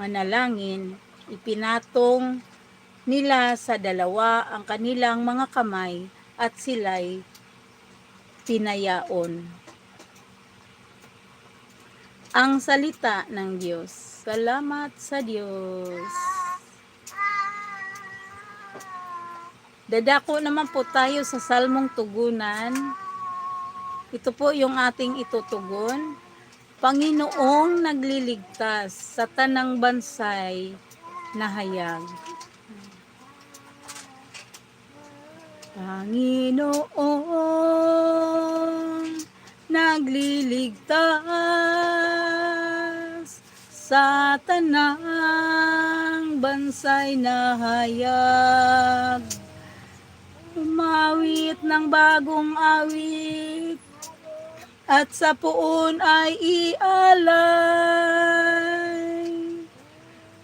manalangin, ipinatong nila sa dalawa ang kanilang mga kamay at sila'y pinayaon. Ang salita ng Diyos. Salamat sa Diyos. Dadako naman po tayo sa salmong tugunan. Ito po yung ating itutugon. Panginoong nagliligtas sa tanang bansay na hayag. Panginoong nagliligtas sa tanang bansay na hayag. Umawit ng bagong awit at sa puon ay ialay.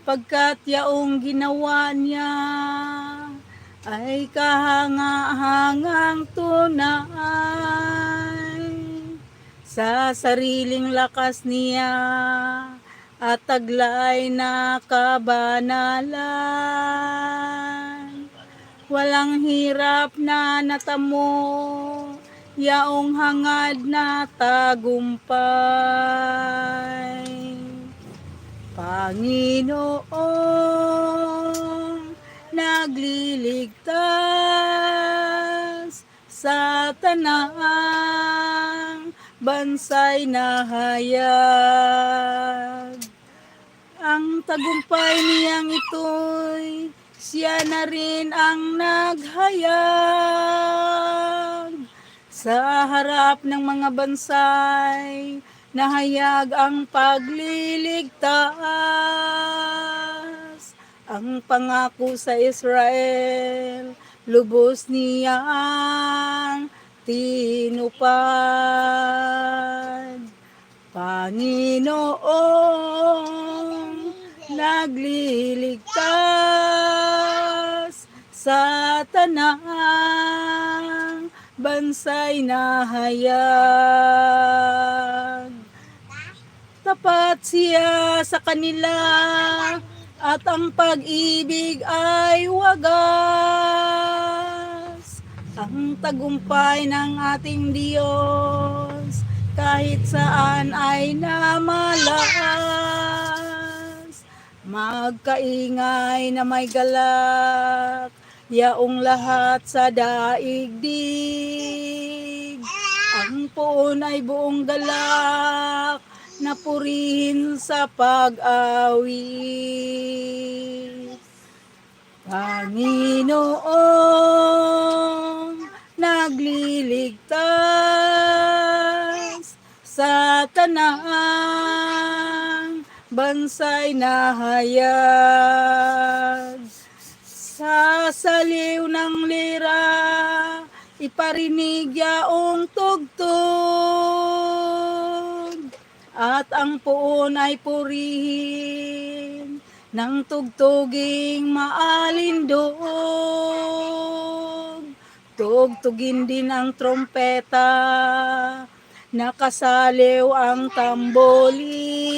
Pagkat yaong ginawa niya ay kahanga-hangang tunay sa sariling lakas niya at taglay na kabanalan. Walang hirap na natamo, yaong hangad na tagumpay. Panginoon, nagliligtas sa tanang bansay na hayag. Ang tagumpay niyang ito'y siya na rin ang naghayag sa harap ng mga bansay na hayag ang pagliligtas. Ang pangako sa Israel, lubos niyang tinupad. Panginoon, nagliligtas sa tanang bansay na hayag. Tapat siya sa kanila at ang pag-ibig ay wagas. Ang tagumpay ng ating Diyos kahit saan ay namalas. Magkaingay na may galak, yaong lahat sa daigdig. Ang puon ay buong galak, na purihin sa pag-awit. Panginoon, nagliligtas sa tanang bansay na hayag. Sa saliw ng lira, iparinig yaong tugtog. At ang puon ay purihin ng tugtuging maalindog. Tugtugin din ang trompeta, nakasaliw ang tamboli.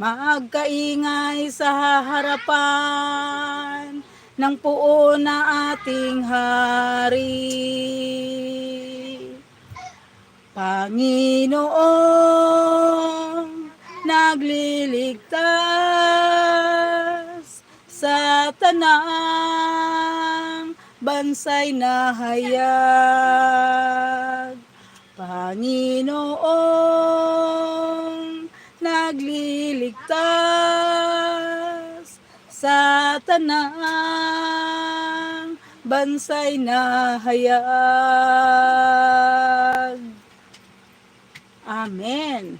Magkaingay sa harapan ng puon na ating hari. Panginoon, nagliligtas sa tanang bansay na hayag. Panginoon, nagliligtas sa tanang bansay na hayag. Amen.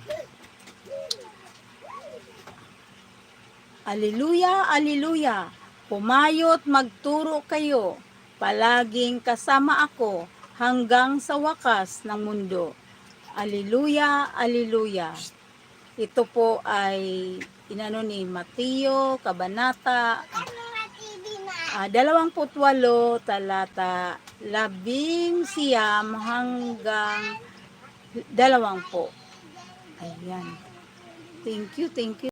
Aleluya, aleluya. Pumayot magturo kayo. Palaging kasama ako hanggang sa wakas ng mundo. Aleluya, aleluya. Ito po ay inano ni Mateo, Kabanata, ah, 28, talata, labing siyam hanggang dalawang po. Ayan. Thank you, thank you.